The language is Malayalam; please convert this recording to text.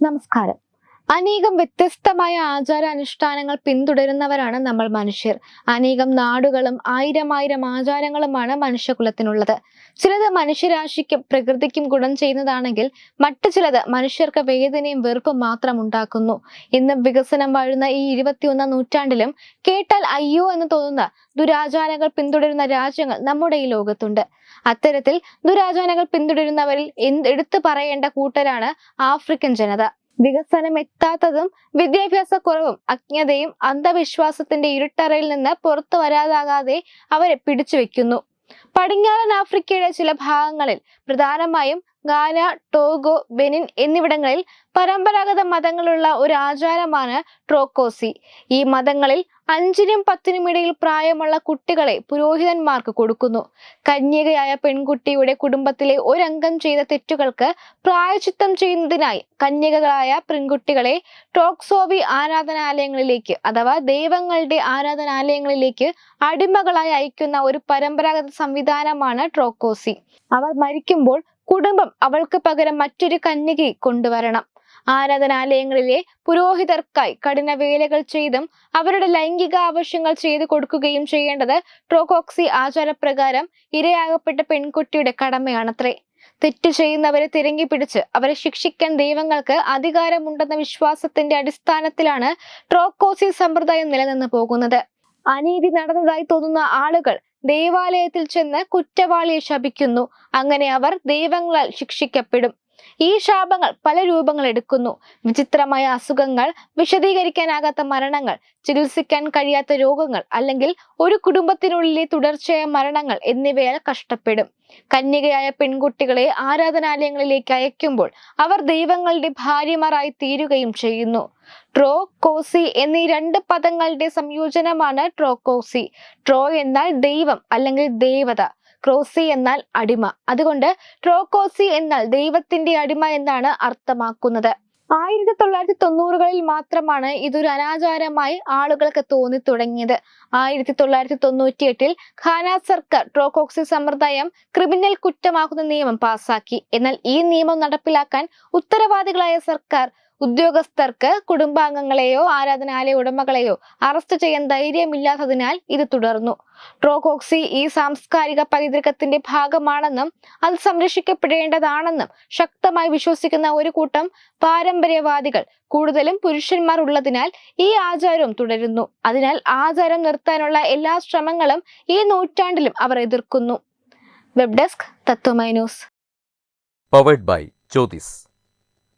നമസ്കാരം. അനേകം വ്യത്യസ്തമായ ആചാര അനുഷ്ഠാനങ്ങൾ പിന്തുടരുന്നവരാണ് നമ്മൾ മനുഷ്യർ. അനേകം നാടുകളും ആയിരമായിരം ആയിരം ആചാരങ്ങളുമാണ് മനുഷ്യകുലത്തിനുള്ളത്. ചിലത് മനുഷ്യരാശിക്കും പ്രകൃതിക്കും ഗുണം ചെയ്യുന്നതാണെങ്കിൽ മറ്റു ചിലത് മനുഷ്യർക്ക് വേദനയും വെറുപ്പും മാത്രം ഉണ്ടാക്കുന്നു. ഇന്ന് വികസനം വാഴുന്ന ഈ ഇരുപത്തിയൊന്നാം നൂറ്റാണ്ടിലും കേട്ടാൽ അയ്യോ എന്ന് തോന്നുന്ന ദുരാചാരങ്ങൾ പിന്തുടരുന്ന രാജ്യങ്ങൾ നമ്മുടെ ഈ ലോകത്തുണ്ട്. അത്തരത്തിൽ ദുരാചാരങ്ങൾ പിന്തുടരുന്നവരിൽ എന്ത് എടുത്തു പറയേണ്ട കൂട്ടരാണ് ആഫ്രിക്കൻ ജനത. വികസനം എത്താത്തതും വിദ്യാഭ്യാസ കുറവും അജ്ഞതയും അന്ധവിശ്വാസത്തിന്റെ ഇരുട്ടറയിൽ നിന്ന് പുറത്തു വരാതാകാതെ അവരെ പിടിച്ചു വെക്കുന്നു. പടിഞ്ഞാറൻ ആഫ്രിക്കയുടെ ചില ഭാഗങ്ങളിൽ പ്രധാനമായും ഗാന ടോഗോ ബെനിൻ എന്നിവിടങ്ങളിൽ പരമ്പരാഗത മതങ്ങളുള്ള ഒരു ആചാരമാണ് ട്രോക്കോസി. ഈ മതങ്ങളിൽ അഞ്ചിനും പത്തിനും ഇടയിൽ പ്രായമുള്ള കുട്ടികളെ പുരോഹിതന്മാർക്ക് കൊടുക്കുന്നു. കന്യകയായ പെൺകുട്ടിയുടെ കുടുംബത്തിലെ ഒരംഗം ചെയ്ത തെറ്റുകൾക്ക് പ്രായച്ചിത്തം ചെയ്യുന്നതിനായി കന്യകകളായ പെൺകുട്ടികളെ ടോക്സോവി ആരാധനാലയങ്ങളിലേക്ക് അഥവാ ദൈവങ്ങളുടെ ആരാധനാലയങ്ങളിലേക്ക് അടിമകളായി അയക്കുന്ന ഒരു പരമ്പരാഗത സംവിധാനമാണ് ട്രോക്കോസി. അവർ മരിക്കുമ്പോൾ കുടുംബം അവൾക്ക് പകരം മറ്റൊരു കന്യകയെ കൊണ്ടുവരണം. ആരാധനാലയങ്ങളിലെ പുരോഹിതർക്കായി കഠിന വേലകൾ ചെയ്തും അവരുടെ ലൈംഗിക ആവശ്യങ്ങൾ ചെയ്തു കൊടുക്കുകയും ചെയ്യേണ്ടത് ട്രോകോക്സി ആചാരപ്രകാരം ഇരയാകപ്പെട്ട പെൺകുട്ടിയുടെ കടമയാണത്രേ. തെറ്റ് ചെയ്യുന്നവരെ തിരങ്ങി പിടിച്ച് അവരെ ശിക്ഷിക്കാൻ ദൈവങ്ങൾക്ക് അധികാരമുണ്ടെന്ന വിശ്വാസത്തിന്റെ അടിസ്ഥാനത്തിലാണ് ട്രോക്കോസി സമ്പ്രദായം നിലനിന്ന് പോകുന്നത്. അനീതി നടന്നതായി തോന്നുന്ന ആളുകൾ ദേവാലയത്തിൽ ചെന്ന് കുറ്റവാളിയെ ശപിക്കുന്നു. അങ്ങനെ അവർ ദൈവങ്ങളാൽ ശിക്ഷിക്കപ്പെടും. ഈ ശാപങ്ങൾ പല രൂപങ്ങൾ എടുക്കുന്നു. വിചിത്രമായ അസുഖങ്ങൾ വിശദീകരിക്കാനാകാത്ത മരണങ്ങൾ ചികിത്സിക്കാൻ കഴിയാത്ത രോഗങ്ങൾ അല്ലെങ്കിൽ ഒരു കുടുംബത്തിനുള്ളിലെ തുടർച്ചയായ മരണങ്ങൾ എന്നിവയാൽ കഷ്ടപ്പെടും. കന്യകയായ പെൺകുട്ടികളെ ആരാധനാലയങ്ങളിലേക്ക് അയക്കുമ്പോൾ അവർ ദൈവങ്ങളുടെ ഭാര്യമാരായി തീരുകയും ചെയ്യുന്നു. ട്രോ കോസി എന്നീ രണ്ട് പദങ്ങളുടെ സംയോജനമാണ് ട്രോക്കോസി. ട്രോ എന്നാൽ ദൈവം അല്ലെങ്കിൽ ദേവത. ക്രോസി എന്നാൽ അടിമ. അതുകൊണ്ട് ട്രോക്കോസി എന്നാൽ ദൈവത്തിന്റെ അടിമ എന്നാണ് അർത്ഥമാക്കുന്നത്. ആയിരത്തി തൊള്ളായിരത്തി തൊണ്ണൂറുകളിൽ മാത്രമാണ് ഇതൊരു അനാചാരമായി ആളുകൾക്ക് തോന്നി തുടങ്ങിയത് ആയിരത്തി തൊള്ളായിരത്തി തൊണ്ണൂറ്റി എട്ടിൽ ഖാന സർക്കാർ ട്രോക്കോക്സി സമ്പ്രദായം ക്രിമിനൽ കുറ്റമാക്കുന്ന നിയമം പാസാക്കി. എന്നാൽ ഈ നിയമം നടപ്പിലാക്കാൻ ഉത്തരവാദികളായ സർക്കാർ ഉദ്യോഗസ്ഥർക്ക് കുടുംബാംഗങ്ങളെയോ ആരാധനാലയ ഉടമകളെയോ അറസ്റ്റ് ചെയ്യാൻ ധൈര്യമില്ലാത്തതിനാൽ ഇത് തുടർന്നു. ട്രോകോക്സി ഈ സാംസ്കാരിക പൈതൃകത്തിന്റെ ഭാഗമാണെന്നും അത് സംരക്ഷിക്കപ്പെടേണ്ടതാണെന്നും ശക്തമായി വിശ്വസിക്കുന്ന ഒരു കൂട്ടം പാരമ്പര്യവാദികൾ കൂടുതലും പുരുഷന്മാർ ഉള്ളതിനാൽ ഈ ആചാരവും തുടരുന്നു. അതിനാൽ ആചാരം നിർത്താനുള്ള എല്ലാ ശ്രമങ്ങളും ഈ നൂറ്റാണ്ടിലും അവർ എതിർക്കുന്നു. Web desk Tatvamayi news. Powered by Jyothis